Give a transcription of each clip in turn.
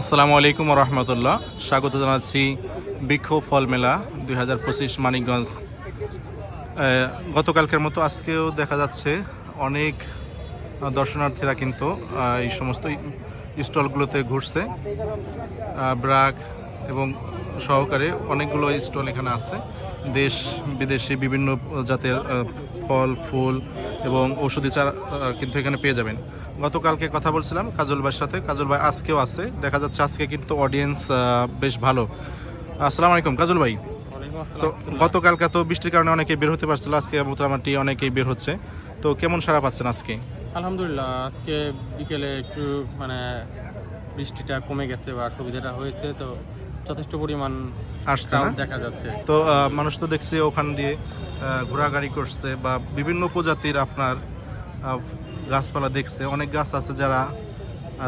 আসসালামু আলাইকুম রহমতুল্লাহ। স্বাগত জানাচ্ছি বৃক্ষ ফল মেলা দুই হাজার পঁচিশ মানিকগঞ্জ। গতকালকের মতো আজকেও দেখা যাচ্ছে অনেক দর্শনার্থীরা কিন্তু এই সমস্ত স্টলগুলোতে ঘুরছে। ব্রাক এবং সহকারে অনেকগুলো স্টল এখানে আছে। দেশ বিদেশি বিভিন্ন জাতের ফল, ফুল এবং ঔষধি চারা কিন্তু এখানে পেয়ে যাবেন। গতকালকে কথা বলছিলাম কাজল ভাইয়ের সাথে। কাজল ভাই আজকেও আছে। দেখা যাচ্ছে আজকে কিন্তু অডিয়েন্স বেশ ভালো। আসসালামু আলাইকুম কাজল ভাই। তো গতকালকে তো বৃষ্টির কারণে অনেকে বের হতে পারছিল। আজকে মোটামুটি অনেকেই বের হচ্ছে। তো কেমন সারা পাচ্ছেন আজকে? আলহামদুলিল্লাহ আজকে বিকেলে একটু মানে বৃষ্টিটা কমে গেছে বা সুবিধাটা হয়েছে। তো যথেষ্ট পরিমাণ আসছে দেখা যাচ্ছে। তো মানুষ তো দেখছি ওখান দিয়ে ঘোরাঘুরি করছে বা বিভিন্ন প্রজাতির আপনার গাছপালা দেখছে। অনেক গাছ আছে যারা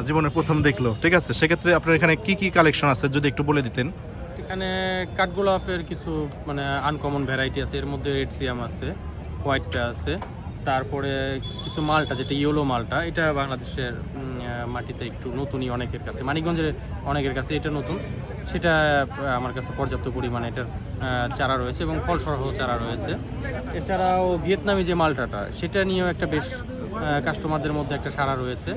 জীবনে প্রথম দেখল। ঠিক আছে? সেক্ষেত্রে আপনার এখানে কি কি কালেকশন আছে? যদি একটু বলে দিতেন। এখানে কাঠগোলাপের কিছু মানে আনকমন ভ্যারাইটি আছে। এর মধ্যে রেড সিয়াম আছে হোয়াইটটা আছে। তারপরে কিছু মালটা যেটা ইয়েলো মালটা এটা বাংলাদেশের মাটিতে একটু নতুনই অনেকের কাছে মানিকগঞ্জের অনেকের কাছে এটা নতুন। সেটা আমার কাছে পর্যাপ্ত পরিমাণে এটার চারা রয়েছে এবং ফল সহ চারা রয়েছে। এছাড়াও ভিয়েতনামি যে মালটাটা সেটা নিয়েও একটা বেশ কাস্টমারদের মধ্যে একটা সারা রয়েছে।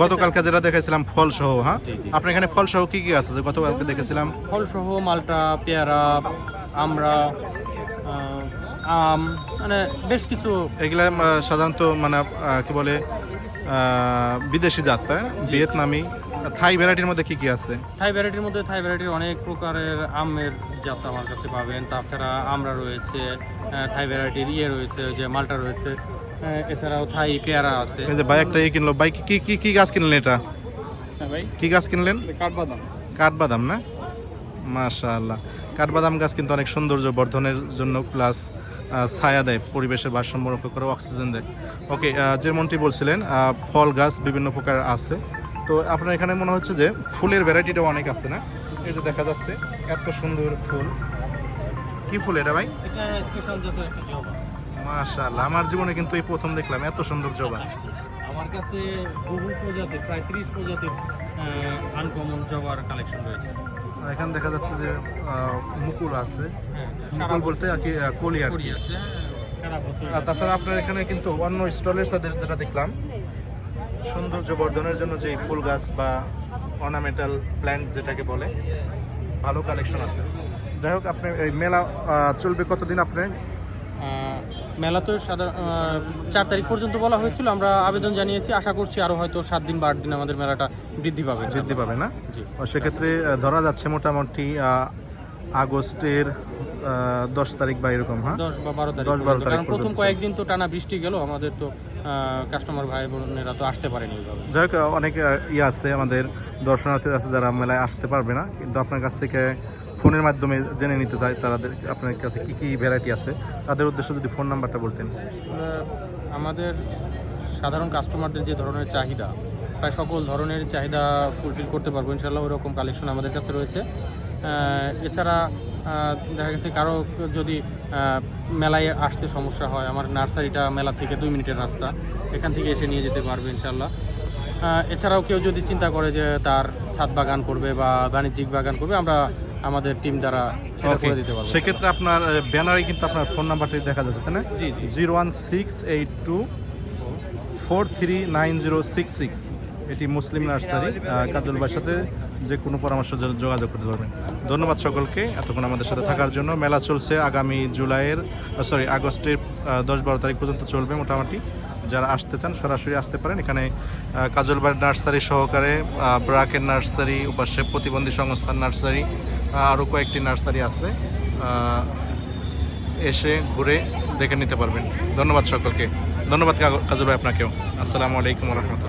গতকালকে যেটা দেখেছিলাম ফল সহ হ্যাঁ। আপনার এখানে ফল সহ কি কি আছে যে গতকালকে দেখেছিলাম? ফল সহ মালটা পেয়ারা আমরা আম মানে বেশ কিছু। এগুলা সাধারণত মানে কি বলে বিদেশি জাত তাই না? ভিয়েতনামি থাই ভ্যারাইটির মধ্যে কি কি আছে? থাই ভ্যারাইটির মধ্যে থাই ভ্যারাইটির অনেক প্রকারের আমের জাত আমার কাছে পাবেন। তাছাড়া আমরা রয়েছে থাই ভ্যারাইটির ইয়ে রয়েছে ওই যে মালটা রয়েছে। এছাড়াও থাই পেয়ারা আছে। এই যে ভাই একটা ইয়ে কিনলো। ভাই কি কি কি গাছ কিনলেন এটা? হ্যাঁ ভাই। কি গাছ কিনলেন? কাঠবাদাম। কাঠবাদাম না? মাশাআল্লাহ। কাঠবাদাম গাছ কিন্তু অনেক সৌন্দর্য বর্ধনের জন্য প্লাস ছায়া দেয় পরিবেশের ভারসাম্য রক্ষা করে অক্সিজেন দেয়। ওকে যেমনটি বলছিলেন ফল গাছ বিভিন্ন প্রকার আছে। তো আপনার এখানে মনে হচ্ছে যে ফুলের ভ্যারাইটিটাও অনেক আছে না? এই যে দেখা যাচ্ছে এত সুন্দর ফুল। কি ফুল এটা ভাই? এটা স্পেশাল জাতের একটা জবা। মাশাআল্লাহ আমার জীবনে কিন্তু এই প্রথম দেখলাম এত সুন্দর জবা। আমার কাছে বহু প্রজাতির প্রায় ত্রিশ প্রজাতির আনকমন জবার কালেকশন রয়েছে। এখানে দেখা যাচ্ছে যে মুকুল আছে। হ্যাঁ মুকুল বলতে আর কি কলি হ্যাঁ, আর তাছাড়া আপনার এখানে কিন্তু অন্য স্টলের সাথে যেটা দেখলাম সৌন্দর্য বর্ধনের জন্য যে ফুল গাছ বা অর্নামেন্টাল প্ল্যান্ট যেটাকে বলে ভালো কালেকশন আছে। যাই হোক আপনি এই মেলা চলবে কতদিন আপনি? মেলা তো সাধারণ চার তারিখ পর্যন্ত বলা হয়েছিল। আমরা আবেদন জানিয়েছি আশা করছি আরও হয়তো সাত দিন বা আট দিন আমাদের মেলাটা বৃদ্ধি পাবে। বৃদ্ধি পাবে না? সেক্ষেত্রে ধরা যাচ্ছে মোটামুটি আগস্টের দশ তারিখ বা এরকম হ্যাঁ? দশ বা বারো তারিখ 10 12 পর্যন্ত। তারিখ কারণ প্রথম কয়েকদিন তো টানা বৃষ্টি গেল আমাদের তো কাস্টমার ভাই বোনেরা তো আসতে পারেনি যাই হোক অনেক ইয়ে আছে আমাদের দর্শনার্থী আছে যারা মেলায় আসতে পারবে না কিন্তু আপনার কাছ থেকে ফোনের মাধ্যমে জেনে নিতে চায় তাদের আপনার কাছে কি কি ভ্যারাইটি আছে তাদের উদ্দেশ্যে যদি ফোন নাম্বারটা বলতেন। আমাদের সাধারণ কাস্টমারদের যে ধরনের চাহিদা প্রায় সকল ধরনের চাহিদা ফুলফিল করতে পারব ইনশাল্লাহ ওরকম কালেকশন আমাদের কাছে রয়েছে। এছাড়া দেখা গেছে কারও যদি মেলায় আসতে সমস্যা হয় আমার নার্সারিটা মেলা থেকে দুই মিনিটের রাস্তা এখান থেকে এসে নিয়ে যেতে পারবে ইনশাল্লাহ এছাড়াও কেউ যদি চিন্তা করে যে তার ছাদ বাগান করবে বা বাণিজ্যিক বাগান করবে আমরা আমাদের টিম দ্বারা সেটা. করে দিতে পারব সেক্ষেত্রে আপনার ব্যানারে কিন্তু আপনার ফোন নাম্বারটি দেখা যাচ্ছে তাই না? জি জি। Zero one six eight two four three nine zero six six. এটি মুসলিম নার্সারি কাজল ভাইয়ের সাথে যে কোনো পরামর্শের জন্য যোগাযোগ করতে পারবেন। ধন্যবাদ সকলকে এতক্ষণ আমাদের সাথে থাকার জন্য। মেলা চলছে আগামী জুলাইয়ের সরি আগস্টের দশ বারো তারিখ পর্যন্ত চলবে মোটামুটি। যারা আসতে চান সরাসরি আসতে পারেন। এখানে আহ, কাজল ভাইয়ের নার্সারি সহকারে ব্রাকের নার্সারি উপাসে প্রতিবন্ধী সংস্থার নার্সারি আরও কয়েকটি নার্সারি আছে। এসে ঘুরে দেখে নিতে পারবেন। ধন্যবাদ সকলকে। ধন্যবাদ কাজল ভাই আপনাকেও। আসসালামু আলাইকুম রহমতুল্লাহ।